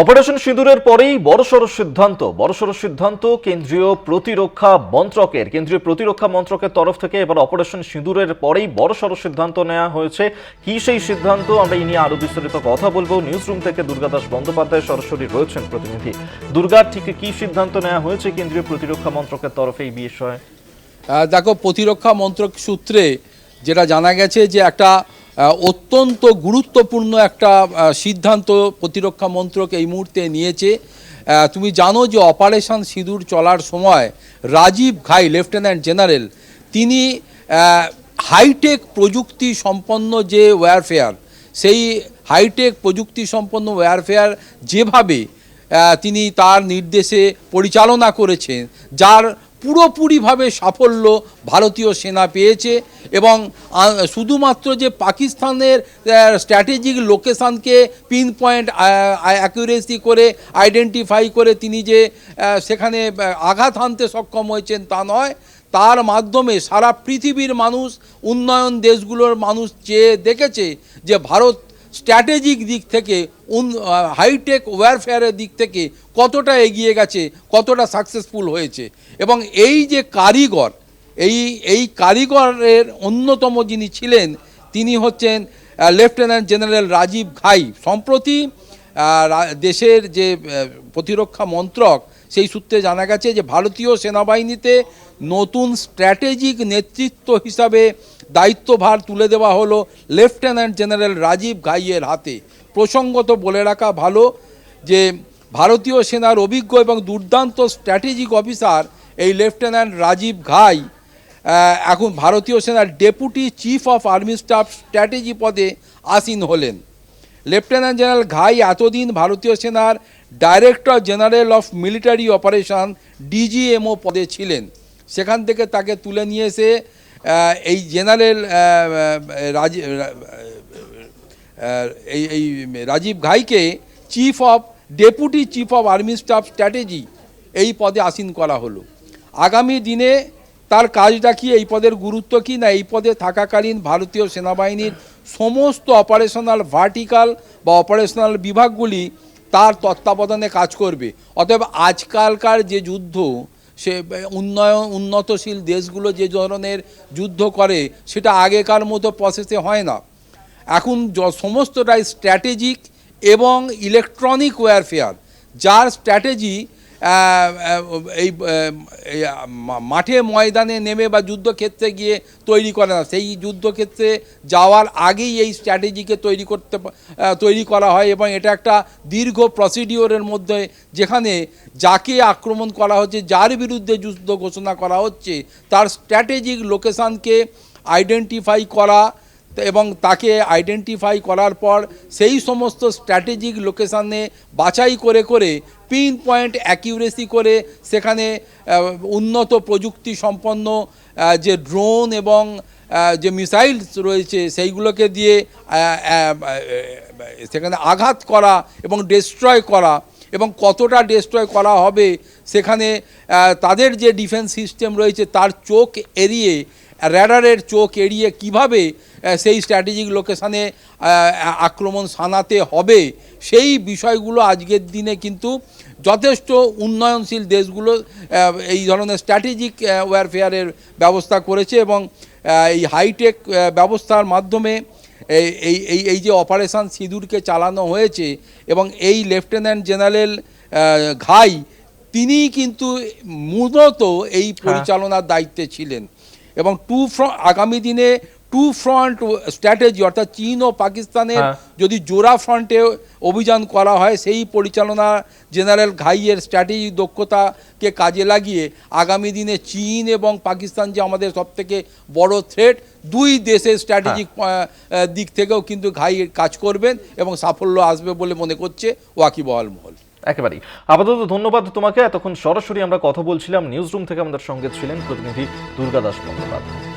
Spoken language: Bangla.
অপারেশন সিঁদুরের পরেই বড়সড় সিদ্ধান্ত বড়সড় সিদ্ধান্ত কেন্দ্রীয় প্রতিরক্ষা মন্ত্রকের, কেন্দ্রীয় প্রতিরক্ষা মন্ত্রকের তরফ থেকে এবার অপারেশন সিঁদুরের পরেই বড়সড় সিদ্ধান্ত নেওয়া হয়েছে। কি সেই সিদ্ধান্ত? আমরা এই নিয়ে আরও বিস্তারিত কথা বলব। নিউজ রুম থেকে দুর্গাদাস বন্দ্যোপাধ্যায় সরাসরি রয়েছেন প্রতিনিধি। দুর্গা, ঠিক কি সিদ্ধান্ত নেওয়া হয়েছে কেন্দ্রীয় প্রতিরক্ষা মন্ত্রকের তরফে এই বিষয়ে? দেখো, প্রতিরক্ষা মন্ত্রক সূত্রে যেটা জানা গেছে যে একটা অত্যন্ত গুরুত্বপূর্ণ একটা সিদ্ধান্ত প্রতিরক্ষা মন্ত্রক এই মুহূর্তে নিয়েছে। তুমি জানো যে অপারেশন সিঁদুর চলার সময় রাজীব ঘাই, লেফটেন্যান্ট জেনারেল, তিনি হাইটেক প্রযুক্তি সম্পন্ন যে ওয়ারফেয়ার সেই হাইটেক প্রযুক্তি সম্পন্ন ওয়ারফেয়ার যেভাবে তিনি তার নির্দেশে পরিচালনা করেছেন, যার পুরোপুরিভাবে সাফল্য ভারতীয় সেনা পেয়েছে এবং শুধুমাত্র যে পাকিস্তানের স্ট্র্যাটেজিক লোকেশানকে পিন পয়েন্ট অ্যাকুরেসি করে আইডেন্টিফাই করে তিনি যে সেখানে আঘাত হানতে সক্ষম হয়েছেন তা নয়। তার মাধ্যমে সারা পৃথিবীর মানুষ, উন্নয়ন দেশগুলোর মানুষ চেয়ে দেখেছে যে ভারত স্ট্র্যাটেজিক দিক থেকে হাইটেক ওয়ারফেয়ারের দিক থেকে কতটা এগিয়ে গেছে, কতটা সাকসেসফুল হয়েছে। এবং এই যে কারিগর, এই এই কারিগরের অন্যতম যিনি ছিলেন, তিনি হচ্ছেন লেফটেন্যান্ট জেনারেল রাজীব ঘাই। সম্প্রতি দেশের যে প্রতিরক্ষা মন্ত্রক সেই সূত্রে জানা গেছে যে ভারতীয় সেনাবাহিনীতে নতুন স্ট্র্যাটেজিক নেতৃত্ব হিসাবে দায়িত্বভার তুলে দেওয়া হলো লেফটেন্যান্ট জেনারেল রাজীব ঘাইয়ের হাতে। প্রসঙ্গত বলে রাখা ভালো যে ভারতীয় সেনার অভিজ্ঞ এবং দুর্দান্ত স্ট্র্যাটেজিক অফিসার এই লেফটেন্যান্ট রাজীব ঘাই এখন ভারতীয় সেনার deputy chief of army staff strategy পদে আসীন হলেন। লেফটেন্যান্ট জেনারেল ঘাই এতদিন ভারতীয় সেনার director general of military operation DGMO পদে ছিলেন। সেখান থেকে তাকে তুলে নিয়ে এসে এই জেনারেল আহ, রাজি এই এই Rajiv ঘাইকে chief of deputy chief of army staff strategy এই পদে আসীন করা হলো। আগামী দিনে তার কাজটা কি এই পদের গুরুত্ব কি না এই পদে থাকাকালীন ভারতীয় সেনাবাহিনীর সমস্ত অপারেশনাল ভার্টিক্যাল বা অপারেশনাল বিভাগগুলি তার তত্ত্বাবধানে কাজ করবে। অতএব আজকালকার যে যুদ্ধ, সে উন্নয়ন, উন্নতশীল দেশগুলো যে ধরনের যুদ্ধ করে, সেটা আগেকার মতো প্রসেসে হয় না। এখন য- সমস্তটাই স্ট্র্যাটেজিক এবং ইলেকট্রনিক ওয়ারফেয়ার যার স্ট্র্যাটেজি এই মাঠে ময়দানে নেমে বা যুদ্ধক্ষেত্রে গিয়ে তৈরি করে না। সেই যুদ্ধক্ষেত্রে যাওয়ার আগেই এই স্ট্র্যাটেজিকে তৈরি করতে তৈরি করা হয় এবং এটা একটা দীর্ঘ প্রসিডিওরের মধ্যে যেখানে যাকে আক্রমণ করা হচ্ছে, যার বিরুদ্ধে যুদ্ধ ঘোষণা করা হচ্ছে, তার স্ট্র্যাটেজিক লোকেশানকে আইডেন্টিফাই করা এবং তাকে আইডেন্টিফাই করার পর সেই সমস্ত স্ট্র্যাটেজিক লোকেশানে বাছাই করে করে পিন পয়েন্ট অ্যাকিউরেসি করে সেখানে উন্নত প্রযুক্তি সম্পন্ন যে ড্রোন এবং যে মিসাইলস রয়েছে সেইগুলোকে দিয়ে সেখানে আঘাত করা এবং ডিস্ট্রয় করা এবং কতটা ডিস্ট্রয় করা হবে সেখানে তাদের যে ডিফেন্স সিস্টেম রয়েছে তার চোখ এড়িয়ে র্যাডারের চোখ এড়িয়ে কীভাবে সেই স্ট্র্যাটেজিক লোকেশানে আক্রমণ সানাতে হবে সেই বিষয়গুলো আজকের দিনে কিন্তু যথেষ্ট উন্নয়নশীল দেশগুলো এই ধরনের স্ট্র্যাটেজিক ওয়্যারফেয়ারের ব্যবস্থা করেছে এবং এই হাইটেক ব্যবস্থার মাধ্যমে এই এই এই এই যে অপারেশন সিঁদুরকে চালানো হয়েছে এবং এই লেফটেন্যান্ট জেনারেল ঘাই তিনি কিন্তু মূলত এই পরিচালনার দায়িত্বে ছিলেন। এবং টু ফ্রন্ট আগামী দিনে টু ফ্রন্ট স্ট্র্যাটেজি অর্থাৎ চীন ও পাকিস্তানের হ্যাঁ। যদি জোড়া ফ্রন্টে অভিযান করা হয় সেই পরিচালনা জেনারেল ঘাইয়ের স্ট্র্যাটেজি দক্ষতাকে কাজে লাগিয়ে আগামী দিনে চীন এবং পাকিস্তান যে আমাদের সবথেকে বড় থ্রেট দুই দেশের স্ট্র্যাটেজিক দিক থেকেও কিন্তু ঘাই কাজ করবেন এবং সাফল্য আসবে বলে মনে করছে ওয়াকিবহাল মহল একেবারেই। আপাতত ধন্যবাদ তোমাকে। এতক্ষণ সরাসরি আমরা কথা বলছিলাম নিউজ রুম থেকে আমাদের সঙ্গে ছিলেন প্রতিনিধি দুর্গাদাস বন্দ্যোপাধ্যায়।